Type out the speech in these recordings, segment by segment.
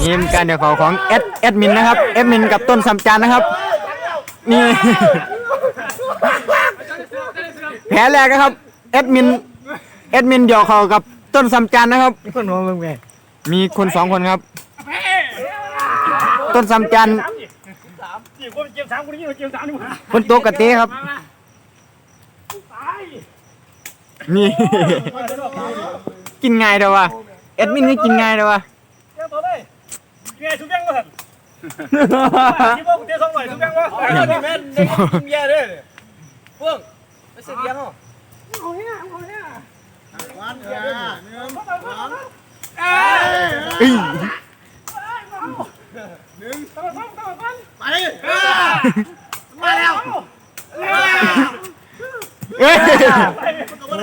นี่การเดี๋ยวขอของแอดแอดมินนะครับแอดมินกับต้นสัมจันนะครับนี่ แผลแรกนะครับแอดมินแอดมินเดี่ยวเขากับต้นสัมจันนะครับ มีคนมองมึงไงมีคนสองคนครับ ต้นสัมจันทร์สามดิสามจีบคนเจียมสามคนนี้ยมสามนี่มึงคนโตกะเต้ครับ ตาย นี่ กินง่ายเด้อวะแอดมินนี่กินง่ายเด้อวะเจ้าตัวเลยเงี้ยชุบยังวะที่ว่ากูเตี้ยสองหน่อยชุบยังวะนี่แม่ได้กินแย่ด้วยเฟื่องไปเสียเลี้ยงเหรอเอาเนี่ยเอาเนี่ยวันเดียวหนึ่งสองเอ้ยหนึ่งตามมาตามมาไปมาแล้วเอ้ย ไป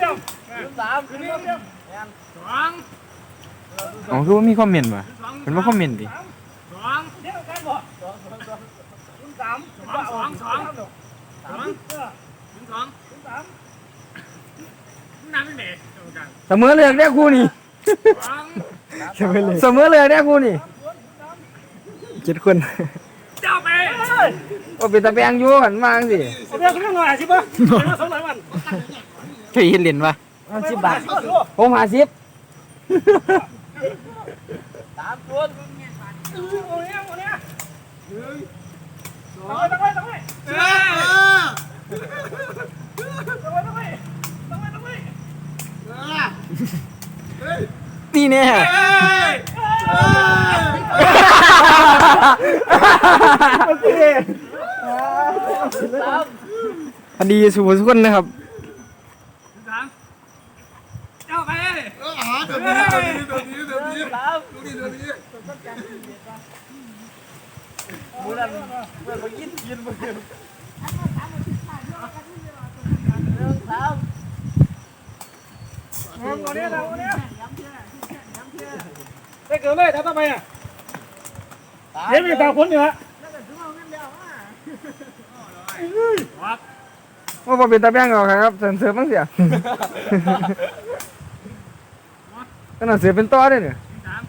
เจ้าเจ้าสามคืนนี้สองอ๋อคือว่ามีคอมเมนต์ว่ะเป็นว่าคอมเมนต์ดิสองเดียวกันบ่คุณสามสองสองสองสองเออถึงสองสามน้ำไม่เหม็นเดียวกันเสมอเลยเนี่ยคู่นี่สองเสมอเลยเนี่ยคู่นี่เจ็ดคนเจ้าไปว่าเป็นตะแบงอยู่หันมาจังสิเอาเบี้ยคุณยังหน่อยสิบ่เดี๋ยวสองหน่อยมันเคยเห็นเหรียญปะสิบบาทผมหาสิบสามคนเอาเนี่ยเอาเนี่ยตั้งไว้ตั้งไว้ตั้งไว้เออตั้งไว้ตั้งไว้ตั้งไว้ตั้งไว้เฮ้ยนี่เนี่ย พอดีสูทุกคนนะครับสามเจ้าไปเออหาเดี๋ยวนี้เดี๋ยวนี้เดี๋ยวนี้สามดูดิเดี๋ยวนี้มือนั่นเมื่อเขายินยินมือหนึ่งสามเอาเนี่ยเอาเนี่ยได้เกิดเลยถ้าทำไมอะเดี๋ยวมีตาพ้นอยู่ฮะว่าบ่เป็นตะแบงหรอกครับเสริมเสริมบ้างเสียขนาดเสือเป็นต้อด้วยเนี่ยสาม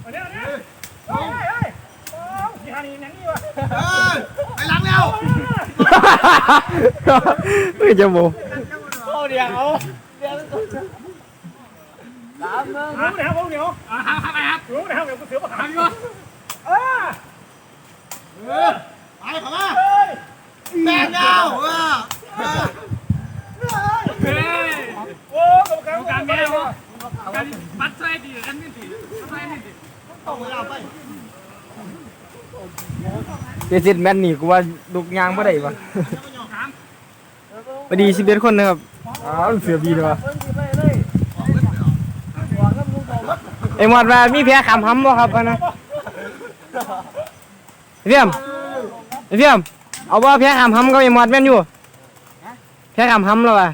เอาเนี่ยเอาเนี่ยเฮ้ยเฮ้ยโอ้ยฮันนี่นั่งนี่วะเออไปล้างแล้วเฮ้ยจะโมโอ้เดียวเอาเดียวสามหนึ่งรู้ไหมครับรู้เหนียวอ่าครับครับครับรู้ไหมครับเดี๋ยวกูเสือมาหาทำอยู่เออเออไปเข้ามาเฮ้ย แบงเอาเออเออเฮ้ยโอ้กรรมการดูการแม่วะการปัดใส่ดีกันนี่ดีใส่นี่ดีต้องเวลาไปเจสิตแมนนี่กูว่าลูกยางบ่ได้ปะพอดีสิบเอ็ดคนนะครับอ้าวเสือบีเลยวะไอ้หมดว่ามีแพ้ขำห้ำบ่ครับนะเพียมเพียม เอาว่าแพ้ขำห้ำก็ไอ้หมดแม่นอยู่แพ้ขำห้ำแล้ววะ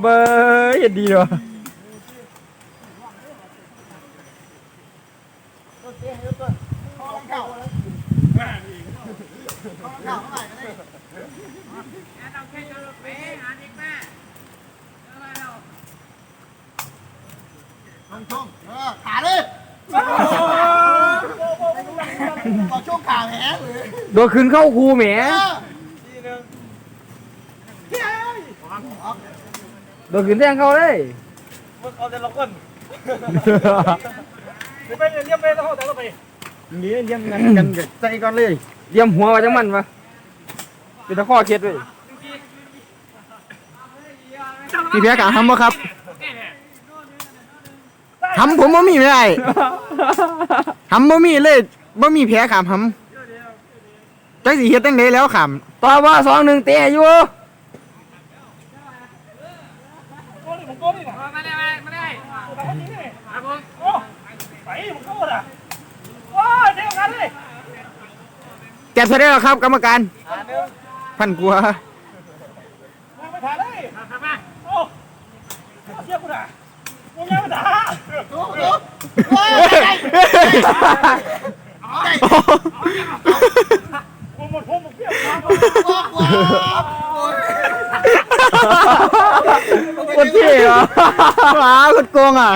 เบอร์อย่าดีเลยวะเข้าเข้าไปเลยเราแค่จะไปหาเด็กแม่ช่องช่องเออขาเลย ต่อช่วงขาแหเลยโดนคืนเข้าครูแหมเออโดนคืนแทงเข้าเลย มึงเอาแต่ละคนเดี๋ยวไปเรียกไปแล้วเขาแต่ละไปนี่เลี้ยมกันกันกับใจก่อนเลยเลี้ยมหัวมาจังมันวะเป็นตะข้อเคล็ดเว้ยพี่เพียกะทำบ่ครับทำผมบ่มีไม่ได้ทำบ่มีเลยบ่มีแผลขามทำ จักสิเฮ็ดจังไดแล้วขามต่อว่าสองหนึ่งเตะอยู่โก้นี่ผมโก้นี่นะมาได้มาได้แต่คนนี้นี่ครับผมโอ้ไปผมโก้อะโอ้ยเดียวกันเลยแกะเสร็จแล้วครับ กรรมการพันกลัวาไปถ่ายเลยครับมาโอ้เสียกูด่าโอ้ยไม่ด่าโอ้โหโอ้ยเฮ้ยเอาใจ กูหมดพวกมึงเปรี้ยวครับว้าวว้าวโอ้ยคนเท่เหรอหมาคนโกงอะ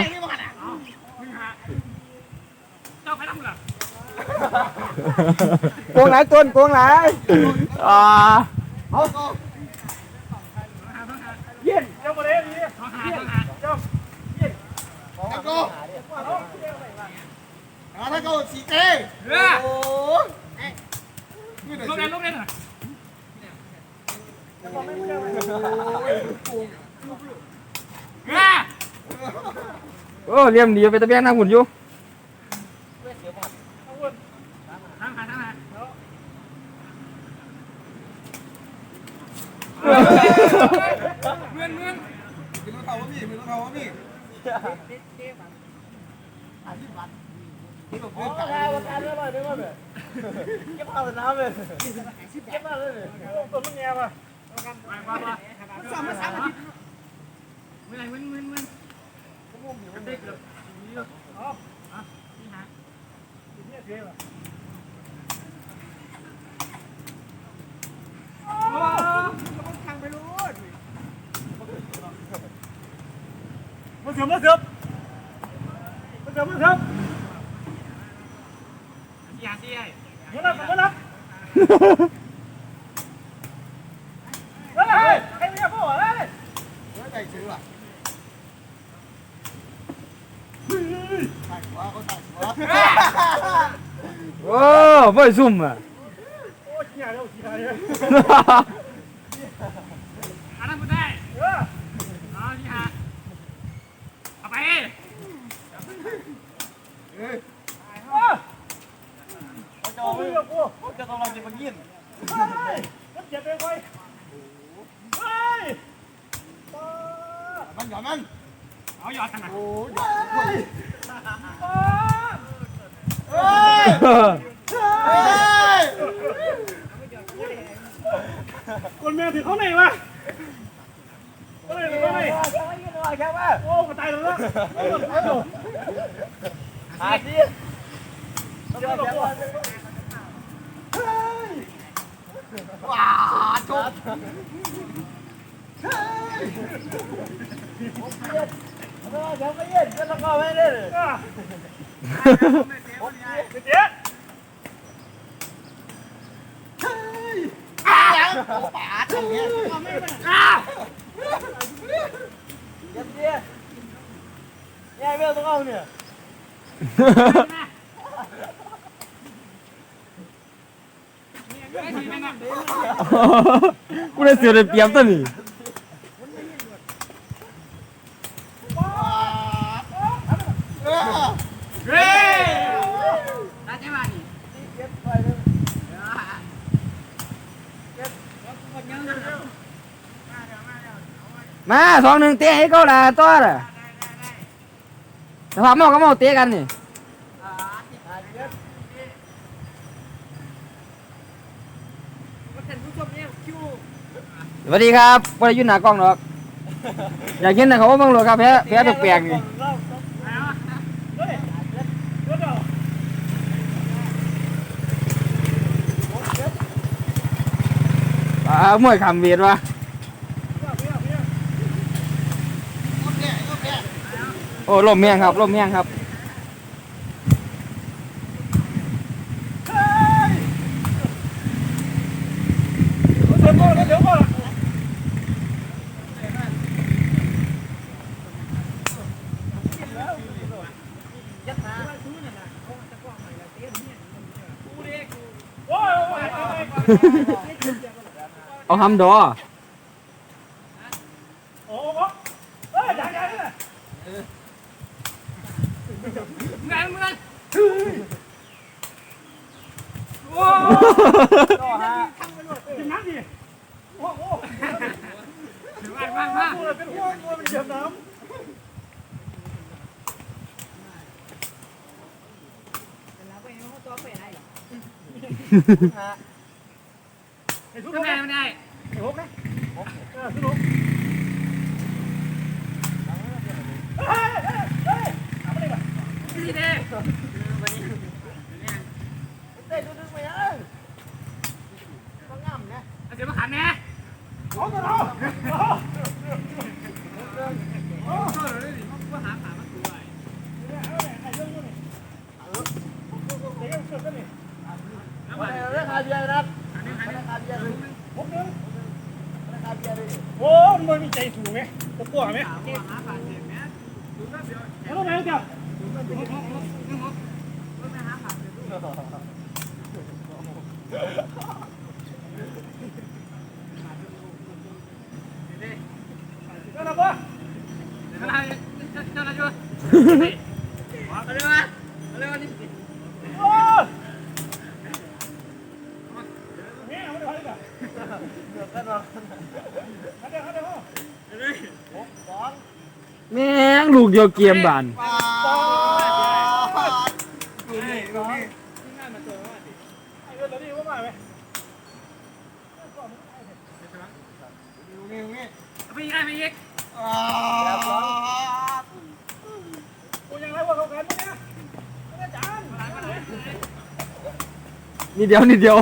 เจ้าใครทำล่ะโกงไหนต้นโกงไหนอ่าเอาเอาเย็นเจ้ามาเลยนี่เจ้าแล้วก็เอาถ้าเขาสีเต้เรือโอ้ยนี่ ลูกเดี๋เล่ยนลูกเล่นอะโอ้เลี่ยมดีไปตะเบียงนั่งหุ่นอยู่ทางหาทางหามีรถเขาวะพี่มีรถเขาวะพี่อาชีพบัตร นี่ผมเพื่อนกั เฮ้ยใครไม่อยากบอกเลย ไม่ใจซื้ออะใส่หัวเขาใส่หัว โอ้ไม่ซุ่มอะ โอ้ยขี้หาแล้วขี้หาเลยอันนั้นกูได้เออเอาขี้หาเอาไป เอ้ย เขาจะเอาไปเขาจะต้องลองจะมายินมันเจ็บไปไว้เฮ้ยมันหยอดมันเอาหยอดทางไหนโอ้ยหยอดเฮ้ยเออเฮ้ยคนแม่ถือเขาไหนวะเขาไหนเขาไหนแค่ว่ายินว่าแค่ว่าโอ้ก็ตายแล้วนะหาที่ต้องแค่ ว่าว้าจบแค่ว่ายินก็ต้องเข้าไม่ได้เลยเจ๊อ้าวป๋าตรงเนี้ยเย็บเย็บเนี่ยไม่ต้องเอาเนี่ย กูได้เสียได้เปรียบตัวนี้เออเฮ้ยมาสองหนึ่งเตะให้เขาละต่อละสภาพเมาก็เมาเตะกันนี่ วัสดีครับวันนี้อยู่หน้ากล้องหรอกอยากเห็นนะเขาว่าเบิ่งหรอกครับแพ้แพ้แปลกๆนี่เฮ้ยเดี๋ยวเดี๋ยวอ่ามวยขำเวียดวะโอเคโอเคโอ้ลมเมียงครับลมเมียงครับ เดี๋ยวก่อนเดี๋ยวก่อน โอ้ยโอ้ยโอ้ยเอาหำดอโอ้โหเฮ้ยยังยังเลยมึงไงมึงไงโอ้กินน้ำดิโอ้โหว่างว่างว่างเป็นหัวหัวเป็นเหยียบน้ำ ไอ้ทุกคนไมไม่ได้ไอ้หกนะเออทุกดีเด้เต้นดึงไปเอ้ยต้องงามนะเอาเสียมาขันนะร้อ้กันเหรอ กลัวไหมถามว่าหาขาเจ็บไหมดูแป๊บเดียวเอาไปเดี๋ยวดูแป๊บเดียวก็ไม่หาขาเจ็บดู เดี๋ยวนะบ่ เจ้าหน้าที่เจ้าหน้าที่มาเร็วมาเร็วนี่ โอ้เนี่ยเอาไปเลยเดี๋ยวกันเนาะเดี๋ยวเดี๋ยว แม่งลูก เดียวเกมบานปาดดูนี่ดูนี่ไอ้เดูนี่ดูนี่ไปยิงไปยิงอ่ากูยังไรว่าเขากันเนี่ยอาจารย์นิดเดียวนิดเดียว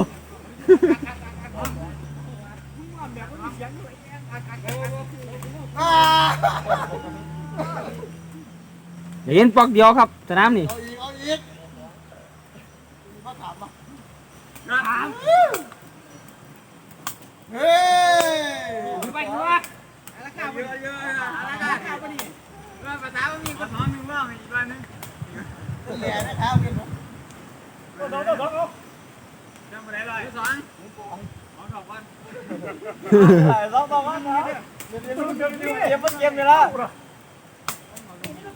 อ่า เห็นปอกเดียวครับสนามนี่เอาอีกเอาอีกมาถามมาถามเฮ้ยไปดูว่าอะไรกันเยอะเยอะอะไรกันพอดีว่าภาษามีคนหอมมีว่างอีกวันนึงแหล่นะครับกินตัวตัวตัวตัวจำไปได้เลยสองสองสองวันสองตัวมันนะเดี๋ยวเดี๋ยวเดี๋ยวเดี๋ยวเกมมันเกมเลยละนี่ก็โตด้วยเลยเฮ้ยเฮ้ยยังยัง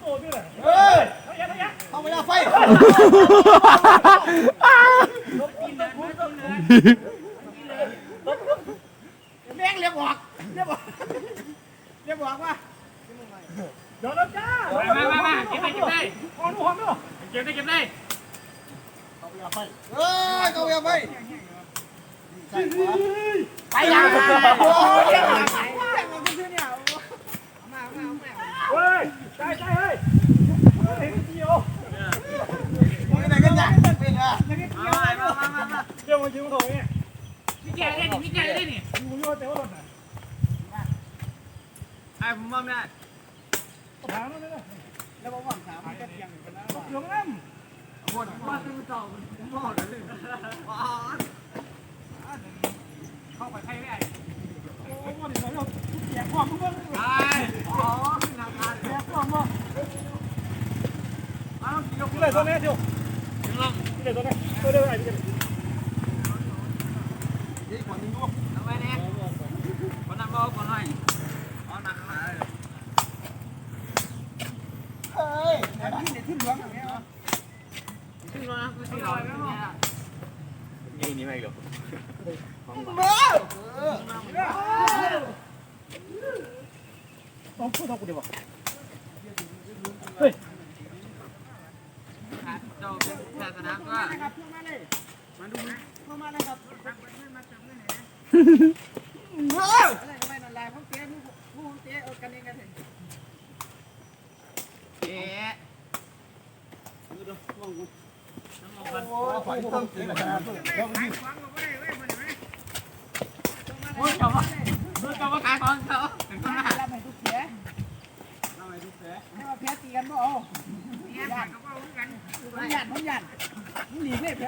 เข้าไปเอาไฟกินเลยไม่ต้องเลยแม่งเรียกบอกเรียกบอกเรียกบอกว่าเดี๋ยวนะจ้ามามามาเก็บได้เก็บได้ขอดูหอมด้วยเก็บได้เก็บได้เข้าไปเอาไฟเฮ้ยเข้าไปเอาไฟใส่หัวไปยังโอ้ยเฮ้ยใช่ใช่เฮ้ยเห็นเดียว กันเนี่ยเป็นอะมามามามามาเดี๋ยวมายืมของเนี่ยพี่แกได้ดิพี่แกได้ดิมึงรู้ว่าแต่ว่าหล่นไหนไอ้ผมว่าไม่ได้ถามมันเลยแล้วบอกว่าถามมันก็ยังเป็นแล้วหลืองน้หมดว่าคือต่อผมหมดเลยว้าเข้าไปใครได้โอ้โหเดี๋ยวเราแจกความมึงบ้างไอ้อ๋อราคาแจกความบ้างอ้าวกิโลที่ไหนตัวนี้เดียวถึงลงที่ไหนตัวนี้ตัวเดียวไหนที่ไหนนี่คนนึงลูกเอาไว้เนี่ยคนนั่งบอกคนหน่อยอ๋อนั่งมาเลยเฮ้ยว ต้องพูดต้องกูเดี๋ยวเฮ้ย เจ้า เป็นศาสนาก็มาดูนะเฮ้ยเอ๊ะโอ้ยไฟต้องกินนะแล้วมันโอ้ยเจ้าว่าเจ้าว่าขายของเขาถึงตรงนั้นรับให้ทุกเสียเราไปดูเสือให้มาแพ้ตีกันบ่เอาเนี่ ยันผมยันผมหยันมึงหนีไม่พ้